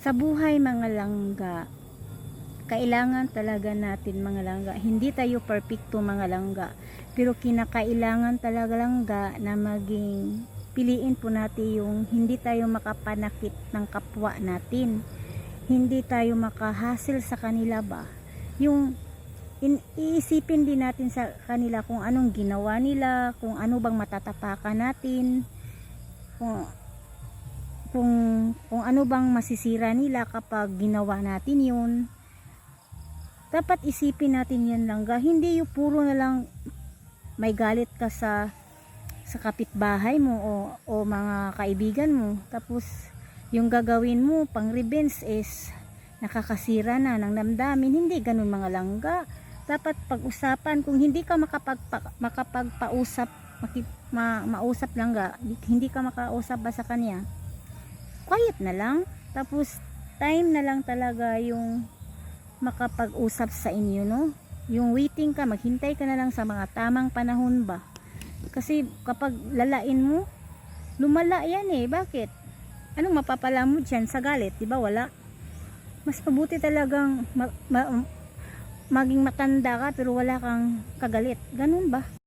Sa buhay mga langga, kailangan talaga natin mga langga. Hindi tayo perfecto mga langga. Pero kinakailangan talaga langga na maging piliin po natin yung hindi tayo makapanakit ng kapwa natin. Hindi tayo makahasil sa kanila ba. Yung in, iisipin din natin sa kanila kung anong ginawa nila, kung ano bang matatapakan natin, kung kung kung ano bang masisira nila kapag ginawa natin yun. Dapat isipin natin yan lang ga hindi yung puro na lang may galit ka sa sa kapitbahay mo o, o mga kaibigan mo. Tapos yung gagawin mo pang revenge is nakakasira na ng damdamin. Hindi ganun mga langga. Dapat pag-usapan. Kung hindi ka makapagpa, makapagpausap maki, ma, mausap lang ga hindi ka makausap ba sa kanya quiet na lang. Tapos, time na lang talaga yung makapag-usap sa inyo, no? Yung waiting ka, maghintay ka na lang sa mga tamang panahon ba? Kasi kapag lalain mo, lumala yan eh. Bakit? Anong mapapala mo dyan sa galit? Di ba wala? Mas mabuti talagang ma- ma- maging matanda ka pero wala kang kagalit. Ganun ba?